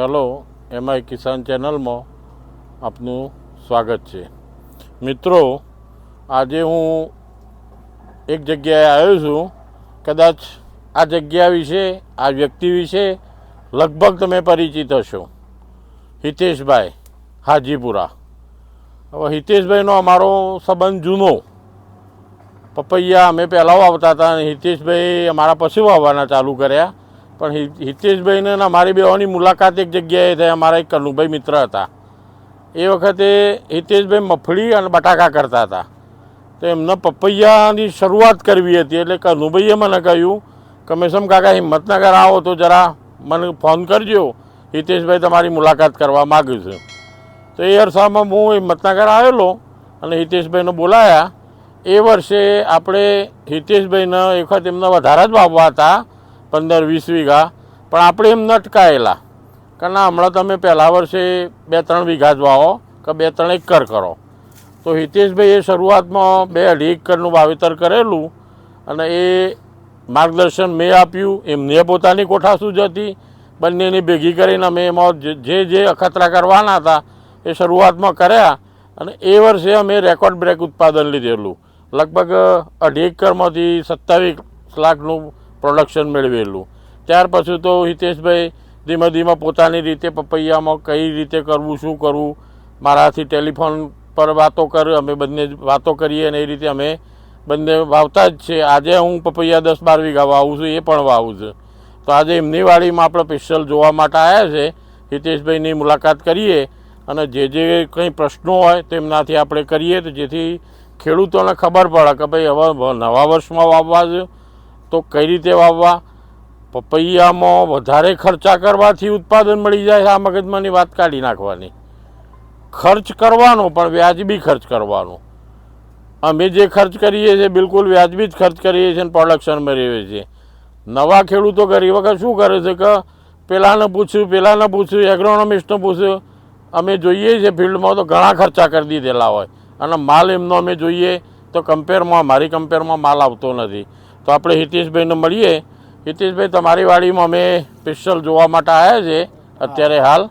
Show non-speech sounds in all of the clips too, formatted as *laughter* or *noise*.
Hello, MI કિસાન ચેનલમાં આપનું સ્વાગત છે. મિત્રો, આજે હું એક જગ્યાએ આવ્યો છું. કદાચ આ જગ્યા વિશે, આ વ્યક્તિ વિશે લગભગ તમે પરિચિત હશો. હિતેશભાઈ હાજીપુરા. હવે હિતેશભાઈનો અમારો સંબંધ જૂનો. પપૈયા અમે પહેલાં વાવતા હતા અને હિતેશભાઈ અમારા પછી વાવવાના ચાલુ કર્યા. પણ હિતેશભાઈને મારી બેવાની મુલાકાત એક જગ્યાએ થઈ. અમારા એક કનુભાઈ મિત્ર હતા. એ વખતે હિતેશભાઈ મફળી અને બટાકા કરતા હતા. તો એમને પપૈયાની શરૂઆત કરવી હતી. એટલે કનુભાઈએ મને કહ્યું કે, મેસમ કાકા, હિંમતનગર આવો તો જરા મને ફોન કરજો. હિતેશભાઈ તમારી મુલાકાત કરવા માગું છું. તો એ અરસામાં હું હિંમતનગર આવેલો અને હિતેશભાઈને બોલાયા. એ વર્ષે આપણે હિતેશભાઈને એક વખત એમના વધારા જ વાવવા હતા. પંદર, વીસ વીઘા. પણ આપણે એમને અટકાયેલા કે ના હમણાં તમે પહેલા વર્ષે બે ત્રણ વીઘા જ વાવો, કે બે ત્રણ એકર કરો. તો હિતેશભાઈએ શરૂઆતમાં બે અઢી એકરનું વાવેતર કરેલું અને એ માર્ગદર્શન મેં આપ્યું, એમને પોતાની કોઠાસૂઝ હતી. બંનેની ભેગી કરીને અમે એમાં જે- જે જે અખતરા કરવાના હતા, એ શરૂઆતમાં કર્યા. અને એ વર્ષે અમે રેકોર્ડ બ્રેક ઉત્પાદન લીધેલું. લગભગ અઢી એકરમાંથી સત્તાવીસ લાખનું પ્રોડક્શન મેળવેલું. ત્યાર પછી તો હિતેશભાઈ ધીમે ધીમે પોતાની રીતે પપૈયામાં કઈ રીતે કરવું, શું કરવું, મારાથી ટેલિફોન પર વાતો કર, અમે બંને વાતો કરીએ અને એ રીતે અમે બંને વાવતા જ છે આજે હું પપૈયા દસ બાર વીઘા વાવું છું, એ પણ વાવું છું. તો આજે એમની વાડીમાં આપણે સ્પેશિયલ જોવા માટે આવ્યા છે. હિતેશભાઈની મુલાકાત કરીએ અને જે જે કંઈ પ્રશ્નો હોય તેમનાથી આપણે કરીએ તો જેથી ખેડૂતોને ખબર પડે કે ભાઈ હવે નવા વર્ષમાં વાવવા છે તો કઈ રીતે વાવવા? પપૈયામાં વધારે ખર્ચા કરવાથી ઉત્પાદન મળી જાય છે આ મગજમાંની વાત કાઢી નાખવાની. ખર્ચ કરવાનો, પણ વ્યાજબી ખર્ચ કરવાનો. અમે જે ખર્ચ કરીએ છીએ, બિલકુલ વ્યાજબી જ ખર્ચ કરીએ છીએ અને પ્રોડક્શન રહીએ છીએ. નવા ખેડૂતો ઘણી વખત શું કરે છે કે, પેલાને પૂછ્યું પેલાને પૂછ્યું એગ્રોનોમિસ્ટને પૂછ્યું, અમે જોઈએ છીએ ફિલ્ડમાં તો ઘણા ખર્ચા કરી દીધેલા હોય. અને માલ એમનો અમે જોઈએ, તો કમ્પેરમાં મારી કમ્પેરમાં માલ આવતો નથી. તો આપણે હિતેશભાઈને મળીએ. હિતેશભાઈ તમારી વાડીમાં અમે સ્પેશિયલ જોવા માટે આવ્યા છે અત્યારે હાલ.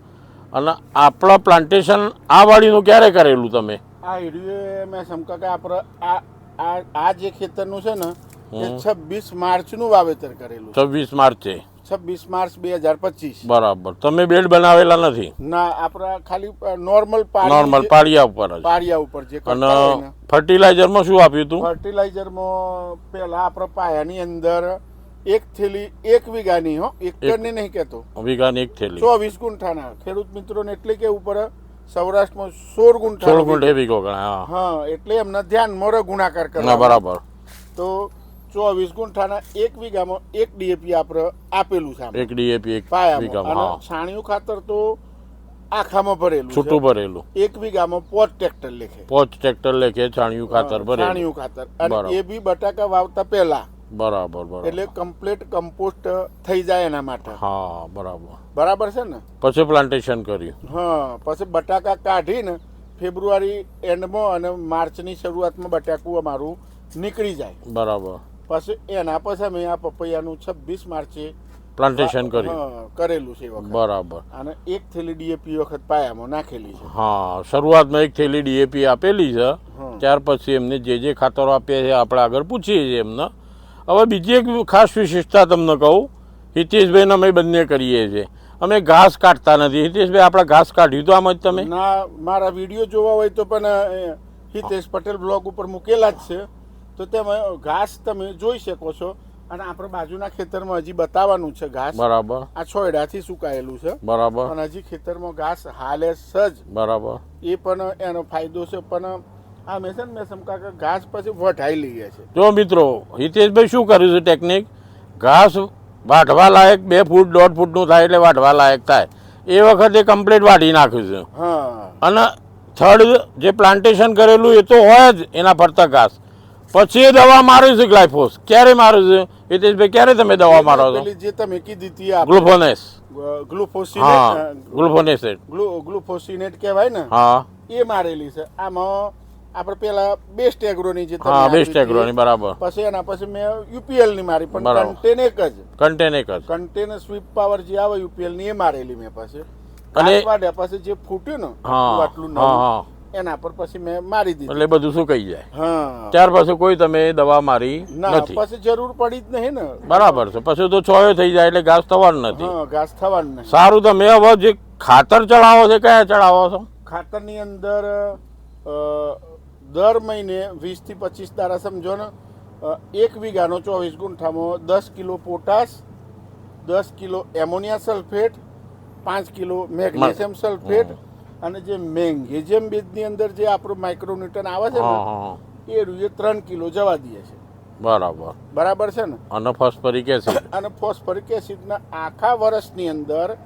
અને આપણા પ્લાન્ટેશન આ વાડીનું ક્યારે કરેલું તમે? આ હીડિયો મેં સમકા કે આપણે આ આ આ જે ખેતરનું છે ને એ છવ્વીસ માર્ચનું વાવેતર કરેલું છવ્વીસ માર્ચે. છવ્વીસ માર્ચ બે હજાર પચીસ. બરાબર. તમે બેડ બનાવેલા નથી? ના આપણા ખાલી નોર્મલ નોર્મલ પાળિયા ઉપર પાળિયા ઉપર જે અને ફર્ટિલાઇઝરમાં શું આપ્યું હતું? ફર્ટિલાઇઝરમાં પેલા આપણા પાયાની અંદર એક થેલી એક વીઘાની હો એકરની નહીં કહેતો. વીઘાની એક થેલી. ચોવીસ ગુંઠાના. ખેડૂત મિત્રોને એટલે કે ઉપર સૌરાષ્ટ્રમાં સોળ ગુંઠા સોળ ગુંઠે વીઘો. હા. એટલે એમના ધ્યાન મોરે ગુણાકાર કરવા બરાબર. તો ચોવીસ ગુંઠાના એક વીઘામાં એક ડીએપી આપણે આપેલું છે એક ડીએપી એક પાયામાં. અને છાણિયું ખાતર તો આખામાં ભરેલું છૂટું ભરેલું. એક વીઘામાં પોચ ટ્રેક્ટર લેખે. પોચ ટ્રેક્ટર લેખે છાણિયું ખાતર ભરે છાણિયું ખાતર. અને એ બી બટાકા વાવતા પહેલા. બરાબર બરાબર. એટલે કમ્પ્લીટ કમ્પોસ્ટ થઈ જાય એના માટે. હા બરાબર. બરાબર છે ને? પછી પ્લાન્ટેશન કર્યું. હા પછી બટાકા કાઢીને ફેબ્રુઆરી એન્ડમાં અને માર્ચની શરૂઆતમાં બટાકું અમારું નીકળી જાય. બરાબર. પછી એના પછી અમે આ પપૈયાનું છવ્વીસ માર્ચે પ્લાન્ટેશન કર્યું કરેલું છે બરાબર. અને એક થેલી ડીએપી વખત પાયામાં નાખેલી છે. હા શરૂઆતમાં એક થેલી ડીએપી આપેલી છે. ત્યાર પછી એમને જે જે ખાતરો આપ્યા છે આપણે આગળ પૂછીએ છીએ એમને. હવે બીજી એક ખાસ વિશેષતા તમને કહું હિતેશભાઈને અમે બંને કરીએ છીએ. અમે ઘાસ કાઢતા નથી. હિતેશભાઈ આપણે ઘાસ કાઢ્યું તો આમ જ તમે? ના મારા વીડિયો જોવા હોય તો પણ હિતેશ પટેલ બ્લોગ ઉપર મૂકેલા જ છે. તો તેમાં ઘાસ તમે જોઈ શકો છો. અને આપણે બાજુના ખેતરમાં હજી બતાવવાનું છે ઘાસ. બરાબર. આ છોયડાથી સુકાયેલું છે. બરાબર. અને હજી ખેતરમાં ઘાસ હાલે સજ બરાબર. એ પણ એનો ફાયદો છે પણ આ મેં છે ને મેં સમકા કે ઘાસ પછી વઢાઈ લઈએ છે. જો મિત્રો હિતેશભાઈ શું કર્યું છે ટેકનિક ઘાસ વાઢવા લાયક બે ફૂટ દોઢ ફૂટનું થાય એટલે વાઢવા લાયક થાય. એ વખતે કમ્પ્લીટ વાઢી નાખ્યું છે. હા. અને થર્ડ જે પ્લાન્ટેશન કરેલું એ તો હોય જ એના ફરતા ઘાસ. પછી એ દવા મારી છે ગ્લાયફોસ. ક્યારે મારું છે? હિતેશભાઈ ક્યારે તમે દવા મારો છો? પેલી જે તમે કીધી હતી આ ગ્લુફોનેસ. ગ્લુફોસિનેટ ગ્લુફોનેસેટ. ગ્લુફોસિનેટ કહેવાય ને હા. એ મારેલી છે. આમાં આપણે પેલા બેસ્ટ એગ્રોની જે હા બેસ્ટ એગ્રોની બરાબર. પછી એના પછી મેં યુપીએલની મારી પણ. કન્ટેન એક જ. કન્ટેન એક જ. કન્ટેન સ્વીપ પાવર જે આવે યુપીએલની એ મારેલી મેં પછી. અને- વાઢ્યા જે ફૂટ્યું ને આટલું નવું, હા. એના પર પછી મેં મારી દીધું. એટલે બધું સુકાઈ જાય. હા. ત્યાર પછી કોઈ તમે દવા મારી નથી. પછી જરૂર પડી જ નહીં ને. બરાબર છે. પછી તો છોયો થઈ જાય એટલે ઘાસ થવાનું નથી. હા ઘાસ થવાનું નથી સારું તમે હવે જે ખાતર ચડાવો છે કયા ચડાવો છો? ખાતરની અંદર દર મહિને વીસથી પચીસ દારા સમજો ને એક વીઘાનો ચોવીસ ગુંઠામાં દસ કિલો પોટાશ દસ કિલો એમોનિયા સલ્ફેટ પાંચ કિલો મેગ્નેશિયમ સલ્ફેટ અને જે મેંગેઝિયમ બેઝની અંદર જે આપણું માઇક્રોન્યુટન આવે છે ને એ રૂએ ત્રણ કિલો જવા દઈએ છે. બરાબર. બરાબર છે ને? અને ફોસ્ફરિક એસિડ? અને ફોસ્ફરિક એસિડના આખા વર્ષની અંદર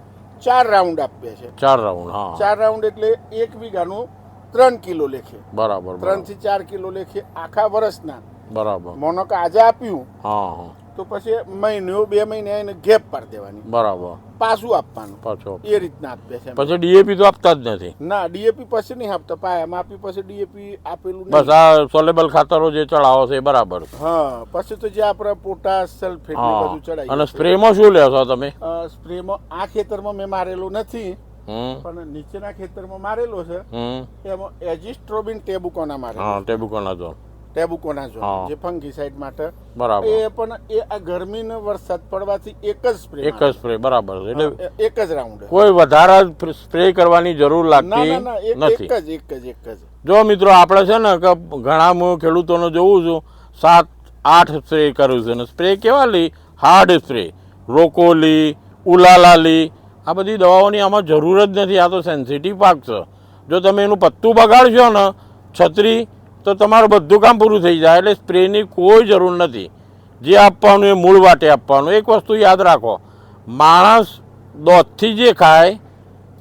ચાર રાઉન્ડ આપીએ છે. ચાર રાઉન્ડ હા. ચાર રાઉન્ડ એટલે એક વીઘાનું ત્રણ કિલો લેખે. બરાબર ત્રણથી ચાર કિલો લેખે આખા વર્ષના. બરાબર. મોનો કે આજે આપ્યું. હા હા. તો પછી મહિનો બે મહિને એને ગેપ પાડી દેવાની. બરાબર. પાછું આપવાનું. પાછો એ રીતના આપે છે પછી ડીએપી તો આપતા જ નથી. ના ડીએપી પછી નહીં આપતા. પાયામાં આપી પછી ડીએપી આપેલું બસ આ સોલેબલ ખાતરો જે ચડાવો છે બરાબર હા પછી તો જે આપણે પોટાશ સલ્ફેટ બધું ચડાવી અને સ્પ્રેમાં શું લેશો તમે? સ્પ્રેમાં આ ખેતરમાં મેં મારેલો નથી પણ નીચેના ખેતરમાં મારેલો છે. એમાં એજિસ્ટ્રોબિન ટેબુકોના મારે હા ટેબુકોના જો ટેબુકોના જો ફંગીસાઇડ માટે. બરાબર. એ પણ એ આ ગરમીનો વરસાદ પડવાથી એક જ સ્પ્રે એક જ સ્પ્રે બરાબર. એટલે એક જ રાઉન્ડ કોઈ વધારે સ્પ્રે કરવાની જરૂર લાગતી નથી એક જ એક જ એક જ. જો મિત્રો આપણે છે ને કે ઘણા હું ખેડૂતોને જોઉં છું સાત આઠ સ્પ્રે કરું છું. ને સ્પ્રે કેવા લી? હાર્ડ સ્પ્રે રોકોલી ઉલાલાલી આ બધી દવાઓની આમાં જરૂર જ નથી. આ તો સેન્સિટિવ પાક છે. જો તમે એનું પત્તું બગાડશો ને છત્રી તો તમારું બધું કામ પૂરું થઈ જાય એટલે સ્પ્રેની કોઈ જરૂર નથી. જે આપવાનું એ મૂળ વાટે આપવાનું. એક વસ્તુ યાદ રાખો માણસ દોધથી જે ખાય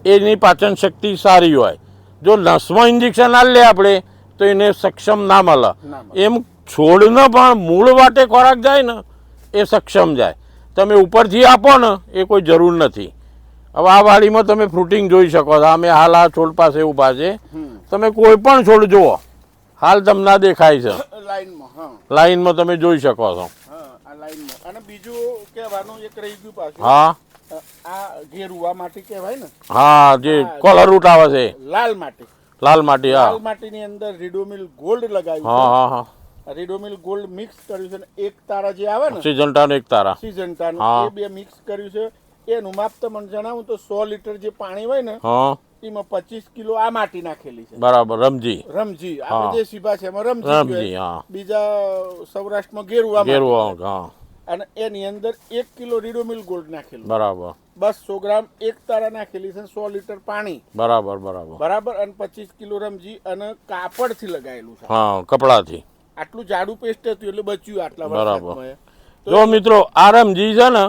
એની પાચન શક્તિ સારી હોય. જો નસમાં ઇન્જેક્શન આ લે આપણે તો એને સક્ષમ ના મળે. એમ છોડનો પણ મૂળ વાટે ખોરાક જાય ને એ સક્ષમ જાય. તમે ઉપરથી આપો ને એ કોઈ જરૂર નથી. હવે આ વાડીમાં તમે ફ્રૂટિંગ જોઈ શકો છો. અમે હાલ આ છોડ પાસે ઊભા છે. તમે કોઈ પણ છોડ જુઓ. હાલ તમને ના દેખાય છે. *coughs* લાઈનમાં લાઈનમાં તમે જોઈ શકો છો. અને બીજું કહેવાનું એક રહી ગયું પાછું. હા. આ ઘેરુવા માટી કહેવાય ને? હા જે કોલર રૂટ આવે છે. લાલ માટી. લાલ માટી હા. લાલ માટીની અંદર રીડોમિલ ગોલ્ડ લગાવ્યું હા હા હા. રીડોમિલ ગોલ્ડ મિક્સ કર્યું છે ને એક તારા જે આવે ને સિજન્ટાનો એક તારા. સિઝન્ટા. એ બે મિક્સ કર્યું છે. એનું માપ તમને જણાવું તો સો લીટર જે પાણી હોય ને હા. એમાં પચીસ કિલો આ માટી નાખેલી છે. બરાબર રમજી. રમજી આ જે સીભા છે એમાં રમજી રમજી હા. બીજા સૌરાષ્ટ્રમાં ગેરુઆ ગેરુઆ હા. અને એની અંદર એક કિલો રીડોમિલ ગોલ્ડ નાખેલું. બરાબર. બસો ગ્રામ એક તારા નાખેલી છે સો લીટર પાણી. બરાબર બરાબર. બરાબર અને પચીસ કિલો રમજી અને કાપડથી લગાયેલું છે. હા કપડાથી. આટલું જાડું પેસ્ટ હતું એટલે બચ્યું આટલા બરાબર. જો મિત્રો આ રમજી છે ને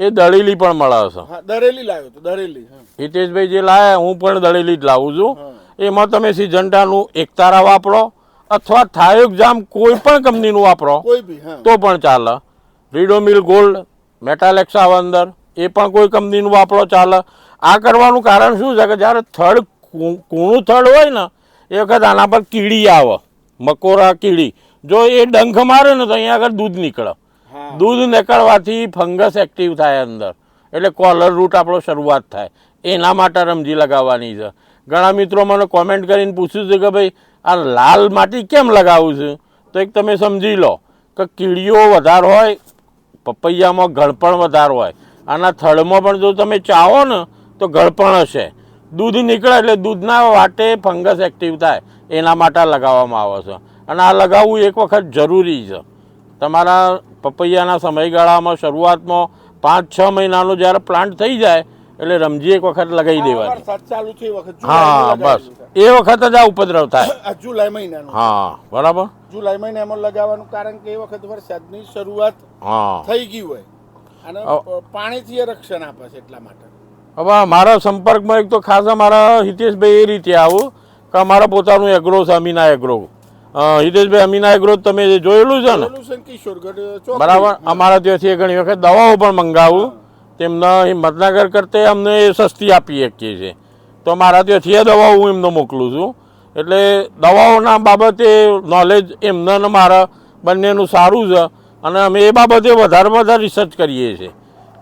એ દળેલી પણ મળે છે. હા દરેલી લાવ્યો તો દરેલી હિતેશભાઈ જે લાવ્યા હું પણ દળેલી જ લાવું છું. એમાં તમે સિજન્ટાનું એકતારા વાપરો અથવા થાયોક્ઝામ કોઈ પણ કંપનીનું વાપરો તો પણ ચાલે. રીડોમિલ ગોલ્ડ મેટાલેક્સ આવે અંદર એ પણ કોઈ કંપનીનું વાપરો ચાલે. આ કરવાનું કારણ શું છે કે જ્યારે થડ કૂણું થડ હોય ને એ વખત આના પર કીડી આવે મકોરા કીડી. જો એ ડંખ મારે ને તો અહીંયા આગળ દૂધ નીકળે. દૂધ નીકળવાથી ફંગસ એક્ટિવ થાય અંદર. એટલે કોલર રૂટ આપણો શરૂઆત થાય. એના માટે રમજી લગાવવાની છે. ઘણા મિત્રો મને કોમેન્ટ કરીને પૂછ્યું છે કે ભાઈ, આ લાલ માટી કેમ લગાવું છું? તો એક તમે સમજી લો કે કીડીઓ વધારે હોય, પપૈયામાં ગળપણ વધારે હોય. આના થળમાં પણ જો તમે ચાવો ને, તો ગળપણ હશે. દૂધ નીકળે એટલે દૂધના વાટે ફંગસ એક્ટિવ થાય. એના માટે લગાવવામાં આવે છે. અને આ લગાવવું એક વખત જરૂરી છે. તમારા પપૈયાના સમયગાળામાં શરૂઆતમાં પાંચ છ મહિનાનો જ્યારે પ્લાન્ટ થઈ જાય એટલે રમજી એક વખત લગાવી દેવાની. હા બસ. એ વખત જ આ ઉપદ્રવ થાય. *coughs* જુલાઈ મહિનાનો. હા બરાબર? જુલાઈ મહિનામાં લગાવવાનું કારણ કે એ વખત વરસાદની શરૂઆત હા. થઈ ગઈ હોય. અને પાણીથી રક્ષણ આપે છે એટલા માટે. હવે મારા સંપર્કમાં એક તો ખાસ અમારા હિતેશભાઈ એ રીતે આવું કે અમારા પોતાનું એગ્રો છે અમીના એગ્રો હિતેશભાઈ અમીના એગ્રો તમે જે જોયેલું છે ને. બરાબર. અમારા ત્યાંથી ઘણી વખત દવાઓ પણ મંગાવું. તેમના હિંમતનગર કરતે અમને એ સસ્તી આપી શકીએ છીએ. તો મારા ત્યાંથી એ દવાઓ હું એમને મોકલું છું. એટલે દવાઓના બાબતે નોલેજ એમને ને મારા બંનેનું સારું છે. અને અમે એ બાબતે વધારે વધારે રિસર્ચ કરીએ છીએ.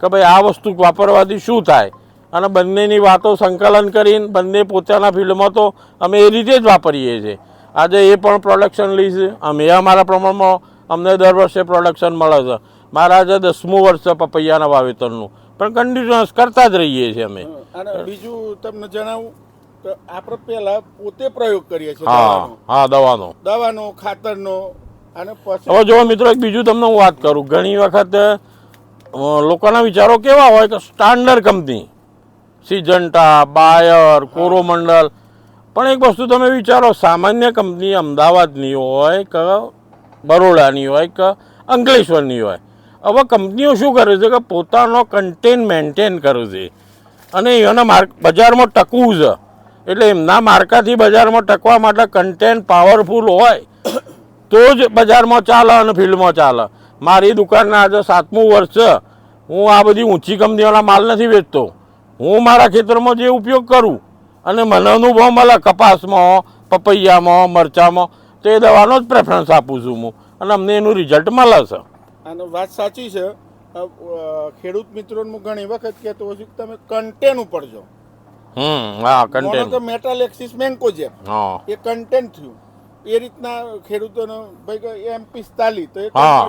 કે ભાઈ આ વસ્તુ વાપરવાથી શું થાય? અને બંનેની વાતો સંકલન કરીને બંને પોતાના ફિલ્ડમાં તો અમે એ રીતે જ વાપરીએ છીએ. આજે એ પણ પ્રોડક્શન લઈ છે. અમે અમારા પ્રમાણમાં અમને દર વર્ષે પ્રોડક્શન મળે છે. મારા આજે દસમું વર્ષ છે પપૈયાના વાવેતરનું. પણ કન્ટિન્યુઅસ કરતા જ રહીએ છીએ અમે. અને બીજું તમને જણાવું આપણે પહેલા પોતે પ્રયોગ કરીએ છીએ હા દવાનો. હા દવાનો. દવાનો ખાતરનો અને હવે જો મિત્રો એક બીજું તમને હું વાત કરું. ઘણી વખત લોકોના વિચારો કેવા હોય કે standard company Syngenta Bayer Coromandel પણ એક વસ્તુ તમે વિચારો, સામાન્ય કંપની અમદાવાદની હોય કે બરોડાની હોય કે અંકલેશ્વરની હોય. હવે કંપનીઓ શું કરે છે કે પોતાનો કન્ટેન મેન્ટેન કરે છે. અને એના માર્ક, બજારમાં ટકવું છે. એટલે એમના માર્કાથી બજારમાં ટકવા માટે કન્ટેન પાવરફુલ હોય, તો જ બજારમાં ચાલે અને ફિલ્ડમાં ચાલે. મારી દુકાનના આજે સાતમું વર્ષ છે. હું આ બધી ઊંચી કંપનીઓના માલ નથી વેચતો. હું મારા ખેતરમાં જે ઉપયોગ કરું અને મને અનુભવ મળે કપાસમાં પપૈયામાં મરચામાં તો એ દવાનો જ પ્રેફરન્સ આપું છું હું. અને અમને એનું રિઝલ્ટ મળે છે. અને વાત સાચી છે. ખેડૂત મિત્રોને હું ઘણી વખત કહેતો હોઉં છું કે તમે કન્ટેન ઉપર જો હમ હા કન્ટેન તો કન્ટેન્ટ મેટાલેક્સિસ મેન્કોજેબ હા. એ કન્ટેન્ટ થયું. એ રીતના ખેડૂતોનો ભાઈ એમ પિસ્તાલીસ તો.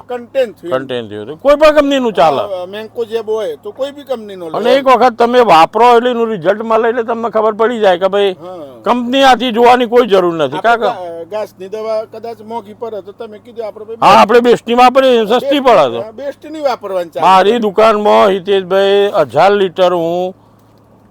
કન્ટેન્ટ થયું. કન્ટેન થયું હતું. કોઈ પણ કંપનીનું ચાલે. મેન્કોજેબ હોય તો કોઈ બી કંપનીનો નો અને એક વખત તમે વાપરો એટલે એનું રિઝલ્ટ મળે એટલે તમને ખબર પડી જાય કે ભાઈ કંપની આથી જોવાની કોઈ જરૂર નથી. કા કાકા? ઘાસની દવા કદાચ મોંઘી પડે તો તમે કીધું આપણે હા આપણે બેસ્ટની વાપરીએ સસ્તી પડે તો. બેસ્ટની વાપરવાની. મારી દુકાનમાં હિતેશભાઈ હજાર લીટર હું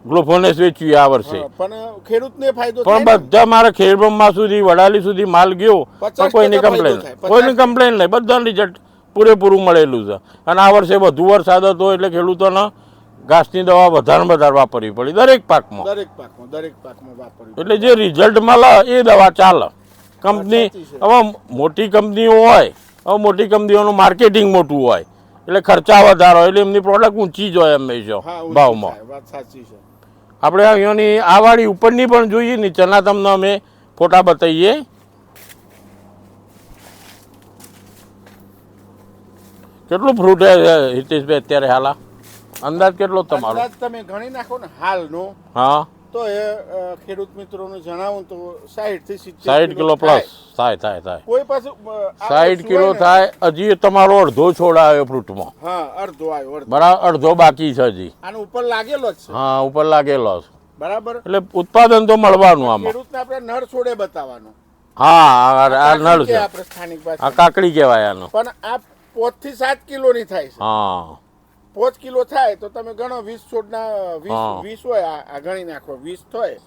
ગ્લુફોનેસ વેચ્યું આ વર્ષે. પણ ખેડૂતને ફાયદો પણ બધા મારા ખેડબ્રહ્મા સુધી વડાલી સુધી માલ ગયો પણ 50% કોઈની કમ્પ્લેન કોઈની કમ્પ્લેન નહીં બધાને રિઝલ્ટ પૂરેપૂરું મળેલું છે. અને આ વર્ષે વધુ વરસાદ હતો એટલે ખેડૂતોને ઘાસની દવા વધારે વધારે વાપરવી પડી દરેક પાકમાં. દરેક પાકમાં દરેક પાકમાં વાપરવી એટલે જે રિઝલ્ટ મળે એ દવા ચાલે. કંપની હવે મોટી કંપનીઓ હોય હવે મોટી કંપનીઓનું માર્કેટિંગ મોટું હોય એટલે ખર્ચા વધારે હોય એટલે એમની પ્રોડક્ટ ઊંચી જ હોય હંમેશા ભાવમાં. વાત સાચી છે. આપણે અહીંયાની આ વાળી ઉપરની પણ જોઈએ ને ચના તમને અમે ફોટા બતાવીએ. કેટલું ફ્રૂટ છે હિતેશભાઈ અત્યારે હાલા? અંદાજ કેટલો તમારો? તમે ગણી નાખો ને હાલનો. હા. તો એ ખેડૂત મિત્રોને જણાવું તો સાહીઠથી સિત્તેર સાઠ કિલો પ્લસ થાય. થાય થાય કોઈ પાસે અ, આ સાઠ વસ્તુ કિલો થાય હજી તમારો અડધો છોડ આવ્યો ફ્રૂટમાં હા અડધો આવ્યો અડધો. બરાબર અડધો બાકી છે હજી. આનો ઉપર લાગેલો જ છે. હા ઉપર લાગેલો છે. બરાબર? એટલે ઉત્પાદન તો મળવાનું આમાં. ખેડૂતને આપણે નર છોડે બતાવવાનું. હા આ નળ છે. આ કાકડી કહેવાય આનો. પણ આ પોતથી સાત કિલોની થાય છે. હા. પોચ કિલો થાય તો તમે ગણો વીસ છોડના વીસ વીસ હોય આ- ગણી નાખો વીસ થાય.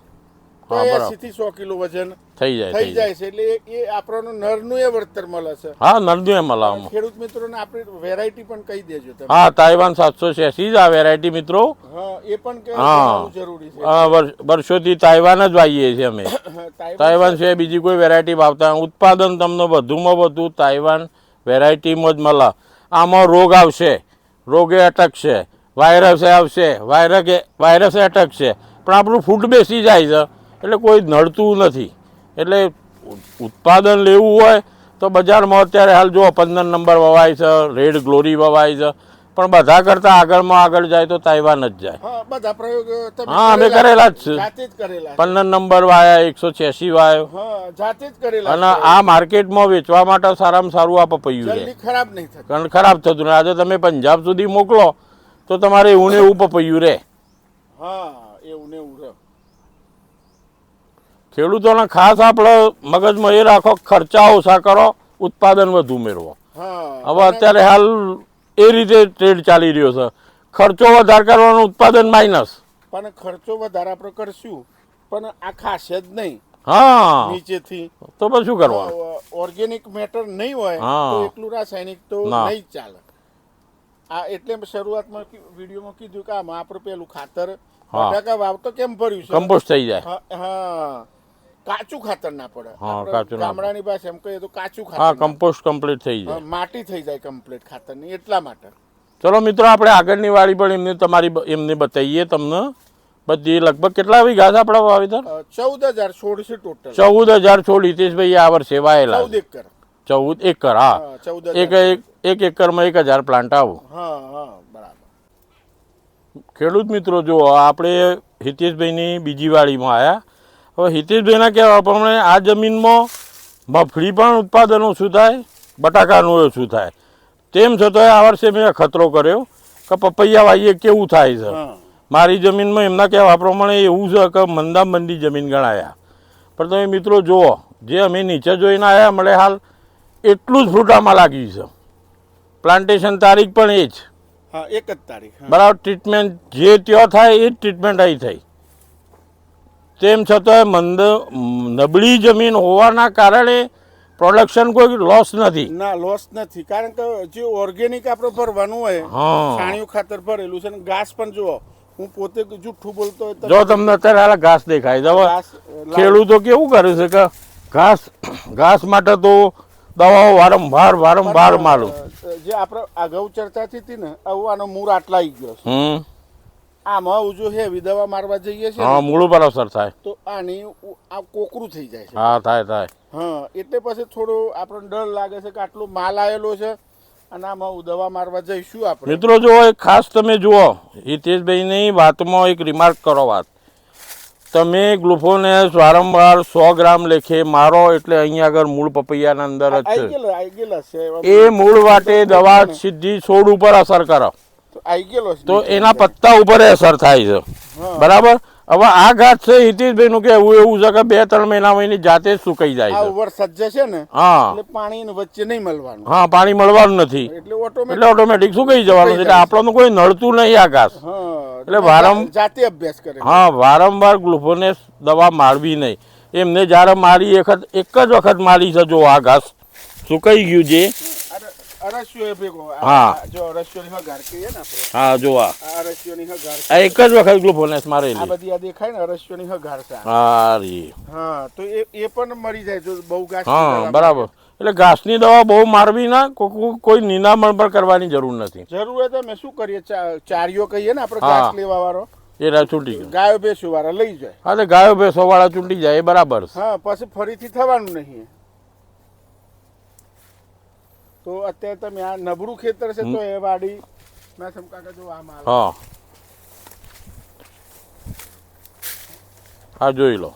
તો. એસી થી સો કિલો વજન થઈ જાય થઈ જાય છે. એટલે એ- આપણો નરનું એ વળતર મળે છે. હા નરનું એ મળે ખેડૂત મિત્રોને આપણે વેરાયટી પણ કહી દેજો તમે. હા તાઇવાન સાતસો છ્યાસી જ આ વેરાયટી મિત્રો. હા એ પણ હા. જરૂરી છે. વર્ષોથી તાઇવાન જ વાવીએ છીએ અમે. *coughs* તાઇવાન છે. બીજી કોઈ વેરાયટી વાવતા ઉત્પાદન તમને વધુમાં વધુ તાઇવાન વેરાયટીમાં જ મળે. આમાં રોગ આવશે. રોગે અટકશે વાયરસે આવશે વાયરસ વાયરસ અટકશે. પણ આપણું ફૂડ બેસી જાય છે. એટલે કોઈ નડતું નથી. એટલે ઉત્પાદન લેવું હોય તો બજારમાં અત્યારે હાલ જુઓ પંદર નંબર વવાય છે રેડ ગ્લોરી વવાય છે. પણ બધા કરતાં આગળમાં આગળ જાય તો તાઇવાન જ જાય. હા બધા પ્રયોગ હા, અમે કરેલા જ છે. પંદર નંબર વાયા એકસો છ્યાસી વાયો. જાતે જ કરેલા અને આ માર્કેટમાં વેચવા માટે સારામાં સારું આ પપૈયું છે. ખરાબ નહીં થતું. કારણ ખરાબ થતું આજે તમે પંજાબ સુધી મોકલો તો તમારે એવું ને એવું પપૈયું રહે. હા એવું ને એવું રહે. ખેડૂતોને ખાસ આપણે મગજમાં એ રાખો ખર્ચા ઓછા કરો ઉત્પાદન વધુ મેળવો. હવે અત્યારે હાલ એ રીતે ટ્રેડ ચાલી રહ્યો છે. ખર્ચો વધારે કરવાનો ઉત્પાદન માઇનસ પણ ખર્ચો વધારે આપણે કરશું પણ આ ખાશે જ નહીં. હા. નીચેથી. તો પછી શું કરવાનું? ઓર્ગેનિક મેટર નહીં હોય તો એકલું રાસાયણિક તો. નહીં ચાલે. આ એટલે મેં શરૂઆતમાં વિડીયોમાં કીધું કે આમાં આપણું પેલું ખાતર બટાકા વાવતો કેમ ભર્યું છે? કમ્પોસ્ટ થઈ જાય. હા. કાચું ખાતર ના પડે. હા, કાચું ગામડાની પાસે એમ કહીએ તો કાચું હા ખાતર ના કમ્પોસ્ટ કમ્પ્લીટ થઈ જાય. માટી થઈ જાય કમ્પ્લીટ ખાતરની એટલા માટે. ચલો મિત્રો આપણે આગળની વાળી પણ એમને તમારી એમને બતાવીએ તમને. બધી લગભગ કેટલા વીઘા છે આપણા વાવેતર? ચૌદ હજાર સોળસો ટોટલ. ચૌદ હજાર છોડ હિતેશભાઈ આ વર્ષે વાયેલા ચૌદ છે. એકર. ચૌદ એકર હા. હા ચૌદ એક એક એક એકરમાં એક હજાર પ્લાન્ટ આવું. હા હા બરાબર. ખેડૂત મિત્રો જો આપણે હિતેશભાઈની બીજી વાડીમાં આવ્યા હવે હિતેશભાઈના કહેવા પ્રમાણે આ જમીનમાં મફળી પણ ઉત્પાદન ઓછું થાય? બટાકાનું ઓછું થાય? તેમ છતાંય આ વર્ષે મેં ખતરો કર્યો કે પપૈયા વાઈએ કેવું થાય છે? મારી જમીનમાં એમના કહેવા પ્રમાણે એવું છે કે મંદા મંદી જમીન ગણાયા. પણ તમે મિત્રો જુઓ જે અમે નીચે જોઈને આવ્યા મળે હાલ એટલું જ ફ્રૂટ આમાં લાગ્યું છે. પ્લાન્ટેશન તારીખ પણ એ જ. હા એક જ તારીખ બરાબર ટ્રીટમેન્ટ જે ત્યાં થાય એ જ ટ્રીટમેન્ટ અહીં થઈ. તેમ છતાંય મંદ નબળી જમીન હોવાના કારણે પ્રોડક્શન કોઈ લોસ નથી. ના લોસ નથી. કારણ કે જે ઓર્ગેનિક આપણે ભરવાનું હોય હા. છાણિયું ખાતર ભરેલું છે ઘાસ પણ જુઓ હું પોતે જૂઠું બોલતો જો તમને અત્યારે હાલ ઘાસ દેખાય. દવા ખેડૂતો કેવું કરે છે કે ઘાસ ઘાસ માટે તો દવાઓ વારંવાર વારંવાર મારું. જે આપણે અગાઉ ચર્ચા થઈ હતી ને આવું આનો મૂળ આટલા આવી ગયો છે. હમ. આમાં જો હેવી દવા મારવા જઈએ છે હા મૂળું પર અસર થાય તો આની આ કોકરું થઈ જાય છે. હા થાય થાય. હા એટલે પછી થોડો આપણને ડર લાગે છે કે આટલો માલ આવેલો છે અને આમાં દવા મારવા જઈશું આપણે. મિત્રો જો એક ખાસ તમે જુઓ હિતેશભાઈની વાતમાં એક રિમાર્ક કરો વાત. તમે ગ્લુફોને વારંવાર સો ગ્રામ લેખે મારો એટલે અહીંયા આગળ મૂળ પપૈયાના અંદર જ છે. એ મૂળ વાટે દવા સીધી છોડ ઉપર અસર કરો. તો ગયેલો તો એના પત્તા ઉપર અસર થાય છે. બરાબર? હવે આ ઘાટ છે હિતેશભાઈનું કેવું એવું છે કે બે ત્રણ મહિનામાં એની જાતે જ સુકાઈ જાય છે. વરસાદ જે છે ને હા. એટલે પાણી વચ્ચે નહીં મળવાનું. હા પાણી મળવાનું નથી. એટલે ઓટોમેટિક એટલે ઓટોમેટિક સુકાઈ જવાનું છે. એટલે આપણને કોઈ નડતું નહીં આ ઘાસ. એટલે વારંવાર જાતે અભ્યાસ કરે હા વારંવાર ગ્લુફોને દવા મારવી નહીં. એમને જ્યારે મારી એક એક જ વખત મારી છે જો આ ઘાસ સુકાઈ ગયું છે હા. જો અરસ્યોની હગાર કહીએ ને આપણે. હા જો આ આ અરસ્યોની હગાર આ એક જ વખત ગ્લુફોનેસ આ બધી આ દેખાય ને અરસ્યોની હગાર છે હા રી હા તો એ એ પણ મરી જાય જો બહુ ઘાસ હા બરાબર. એટલે ઘાસની દવા બહુ મારવી ના કોઈ નિનામણ પણ કરવાની જરૂર નથી. જરૂર તો અમે શું કરીએ? ચારિયો ચારીઓ કહીએ ને આપણે ઘાસ લેવા વાળો એ રા છૂટી ગાયો ભેંસો વાળા લઈ જાય. હા ગાયો ભેંસો વાળા ચૂંટી જાય એ બરાબર હા પછી ફરીથી થવાનું નહીં. તો અત્યારે તમે આ નબળું ખેતર છે તો એ વાડી ના સમકાકા જો આ માલ હા. આ જોઈ લો.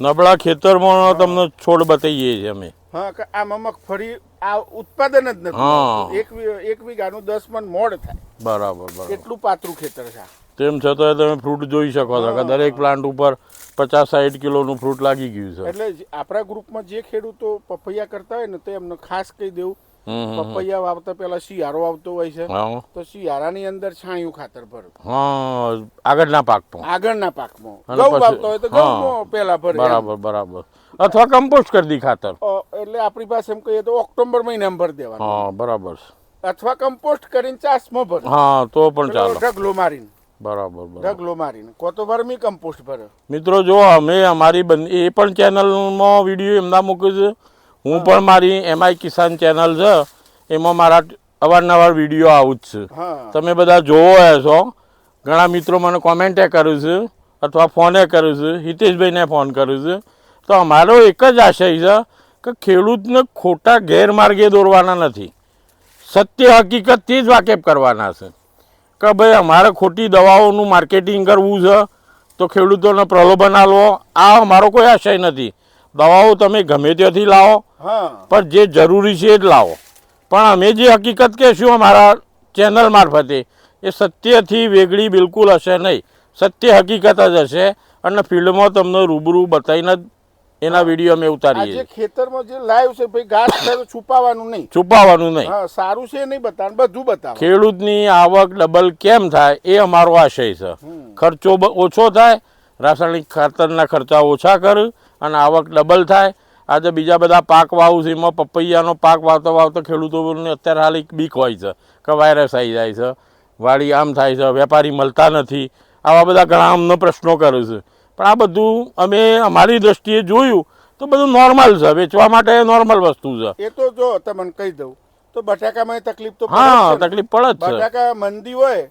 નબળા ખેતરમાં તમને છોડ બતાવીએ છીએ અમે. હા આમાં મગફળી આ ઉત્પાદન જ નથી. એક એક વીઘાનું દસ મણ મોડ થાય. બરાબર બરાબર. એટલું પાતળું ખેતર છે. તેમ છતાં તમે ફ્રૂટ જોઈ શકો છો કે દરેક પ્લાન્ટ ઉપર પચાસ સાઠ કિલોનું ફ્રૂટ લાગી ગયું છે. એટલે આપણા ગ્રુપમાં જે ખેડૂતો પપૈયા કરતા હોય ને તો એમને ખાસ કહી દેવું. પપૈયા વાવતા પહેલા શિયાળો આવતો હોય છે તો શિયાળાની અંદર છાણિયું ખાતર ભર. આગળના પાકમાં. આગળના પાકમાં. ઘઉં વાવતો હોય તો હા. ઘઉંમાં પહેલા ભરે. બરાબર બરાબર. અથવા કમ્પોસ્ટ કરી દી ખાતર. એટલે આપણી પાસે એમ કહીએ તો ઓક્ટોબર મહિનામાં ભરી દેવાનું. હા બરાબર. અથવા કમ્પોસ્ટ કરીને ચાસમાં ભરે. હા તો પણ ચાલે. ઢગલો મારીને. બરાબર બરાબર. ઢગલો મારીને. કો તો વર્મી કમ્પોસ્ટ ભરે. મિત્રો જો અમે અમારી બંને એ પણ ચેનલમાં વીડિયો એમના મૂકે છે. હું પણ મારી એમઆઈ કિસાન ચેનલ છે એમાં મારા અવારનવાર વીડિયો આવું જ છે. તમે બધા જોવો છો. ઘણા મિત્રો મને કોમેન્ટે કર્યું છે અથવા ફોને કર્યું છે હિતેશભાઈને ફોન કર્યું છે. તો અમારો એક જ આશય છે કે ખેડૂતને ખોટા ગેરમાર્ગે દોરવાના નથી. સત્ય હકીકતથી જ વાકેફ કરવાના છે. કે ભાઈ અમારે ખોટી દવાઓનું માર્કેટિંગ કરવું છે તો ખેડૂતોને પ્રલોભન આલવો આ અમારો કોઈ આશય નથી. દવાઓ તમે ગમે ત્યાંથી લાવો. પણ જે જરૂરી છે એ જ લાવો. પણ અમે જે હકીકત કહેશું અમારા ચેનલ મારફતે એ સત્યથી વેગળી બિલકુલ હશે નહીં. સત્ય હકીકત જ હશે અને ફિલ્ડમાં તમને રૂબરૂ બતાવીને જ એના વીડિયો અમે ઉતારીએ છીએ. ખેતરમાં જે લાઈવ છે ભાઈ ઘાસ થાય છુપાવવાનું નહીં. છુપાવવાનું નહીં. સારું છે નહીં બતાવ બધું બતાવ ખેડૂતની આવક ડબલ કેમ થાય એ અમારો આશય છે. ખર્ચો ઓછો થાય રાસાયણિક ખાતરના ખર્ચા ઓછા કર અને આવક ડબલ થાય. આજે બીજા બધા પાક વાવું છે એમાં પપૈયાનો પાક વાવતો વાવતો ખેડૂતોને અત્યારે હાલ એક બીક હોય છે કે વાયરસ આવી જાય છે વાડી આમ થાય છે વેપારી મળતા નથી. આવા બધા ઘણા અમને પ્રશ્નો કરે છે. પણ આ બધું અમે અમારી દ્રષ્ટિએ જોયું તો બધું નોર્મલ છે વેચવા માટે નોર્મલ વસ્તુ છે. એ તો જો તમને કહી દઉં. તો બટાકામાં તકલીફ તો હા. તકલીફ પડે જ છે. બટાકા મંદી હોય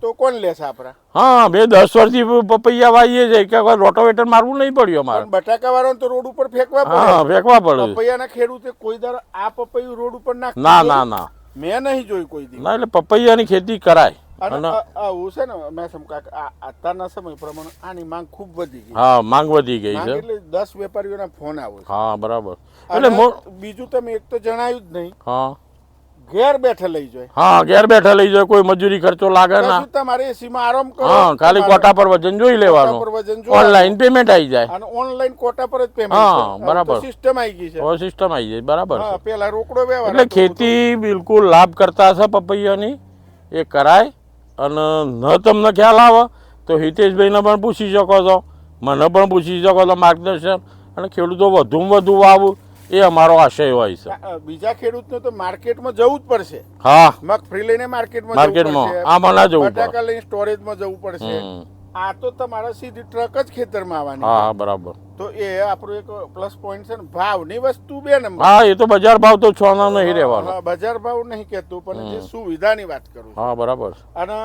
તો કોણ લેશે આપણા? હા બે દસ વર્ષથી પપૈયા વાવીએ છે. કે રોટોવેટર મારવું નહીં પડ્યું અમારે. બટાકા વાળો તો રોડ ઉપર ફેંકવા હા ફેંકવા પડે. પપૈયાના ખેડૂતે કોઈ દર આ પપૈયું રોડ ઉપર નાખ ના ના ના. મેં નહીં જોયું કોઈ દી. ના એટલે પપૈયાની ખેતી કરાય. અને આવું છે ને મેં સમકા આ અત્યારના સમય પ્રમાણે આની માંગ ખૂબ વધી ગઈ. હા માંગ વધી ગઈ છે. એટલે દસ વેપારીઓના ફોન આવે હા બરાબર. એટલે બીજું તમે એક તો જણાવ્યું જ નહીં. હા. ઘેર બેઠે લઈ જાય. હા ઘેર બેઠે લઈ જાય કોઈ મજૂરી ખર્ચો લાગે ના. તમારે એસીમાં આરામ કરો હા ખાલી કોટા પર વજન જોઈ લેવાનું. ઓનલાઈન પેમેન્ટ આવી જાય. અને ઓનલાઈન કોટા પર જ પેમેન્ટ હા, બરાબર. સિસ્ટમ આવી ગઈ છે. સિસ્ટમ આવી જાય બરાબર હા પેલા રોકડો વ્યવહાર એટલે ખેતી બિલકુલ લાભ કરતા છે પપૈયાની. એ કરાય અને ન તમને ખ્યાલ આવે તો હિતેશભાઈને પણ પૂછી શકો છો. મને પણ પૂછી શકો છો માર્ગદર્શન. અને ખેડૂતો વધુમાં વધુ વાવું. એ અમારો આશય હોય છે. બીજા ખેડૂતને તો માર્કેટમાં જવું જ પડશે. હા. મગફળી લઈને માર્કેટમાં માર્કેટમાં આમાં ના જવું બટાકા લઈને સ્ટોરેજમાં જવું પડશે. આ તો તમારા સીધી ટ્રક જ ખેતરમાં આવવાની હા હા બરાબર. તો એ આપણો એક પ્લસ પોઈન્ટ છે ને ભાવની વસ્તુ બે નંબર. હા એ તો બજાર ભાવ તો છ ના નહીં રહેવાનો. બજાર ભાવ નહીં કહેતું પણ જે સુવિધાની વાત કરું હા બરાબર. અને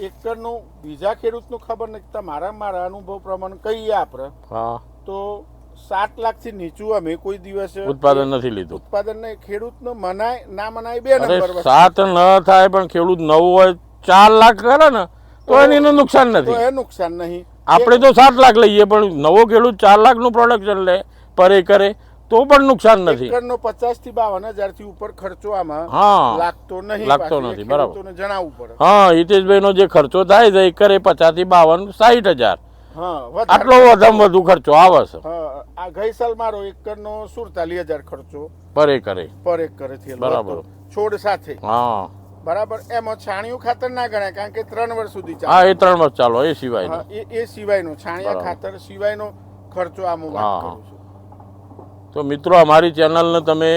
એકરનું બીજા ખેડૂતનું ખબર નથી તમારા મારા અનુભવ પ્રમાણે કહીએ આપણે હા. તો સાત લાખથી નીચું અમે કોઈ દિવસ ઉત્પાદન નથી લીધું. ઉત્પાદન નહીં. ખેડૂતનો મનાય ના મનાય બે નંબર સાત ન થાય પણ ખેડૂત નવું હોય ચાર લાખ કરે ને તો એની નુકસાન નથી. એ નુકસાન નહીં. આપણે તો સાત લાખ લઈએ પણ નવો ખેડૂત ચાર લાખનું પ્રોડક્શન લે પર એકરે તો પણ નુકસાન નથી. એકરનો પચાસથી બાવન હજારથી ઉપર ખર્ચો આમાં હા લાગતો નહીં. લાગતો નથી, બરાબર. જણાવવું પડે. હા હિતેશભાઈનો જે ખર્ચો થાય છે એકરે પચાસથી બાવન સાહીઠ હજાર. આટલો વધારે વધુ ખર્ચો આવે છે. આ ગઈ સાલ મારો એકરનો સુડતાલીસ હજાર ખર્ચો. પર એકરે. પર એકરે થયેલો બરાબર. છોડ સાથે. હા. બરાબર. એમાં છાણિયું ખાતર ના ગણાય કારણ કે ત્રણ વર્ષ સુધી હા ચાલે એ ત્રણ વર્ષ ચાલો એ સિવાય એ એ સિવાયનો. છાણિયા ખાતર સિવાયનો ખર્ચો આમ હું વાત હા. કરું છું. તો મિત્રો અમારી ચેનલને તમે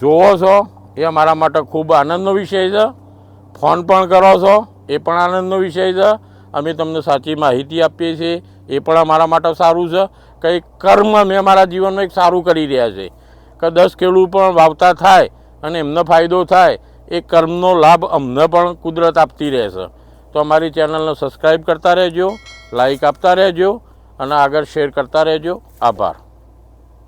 જોવો છો એ અમારા માટે ખૂબ આનંદનો વિષય છે. ફોન પણ કરો છો એ પણ આનંદનો વિષય છે. અમે તમને સાચી માહિતી આપીએ છીએ એ પણ અમારા માટે સારું છે. કંઈક કર્મ અમે મારા જીવનમાં એક સારું કરી રહ્યા છે. કે દસ ખેડૂત પણ વાવતા થાય અને એમને ફાયદો થાય, એ કર્મનો લાભ અમને પણ કુદરત આપતી રહેશે. તો અમારી ચેનલને સબસ્ક્રાઈબ કરતા રહેજો લાઈક આપતા રહેજો અને આગળ શેર કરતા રહેજો. આભાર.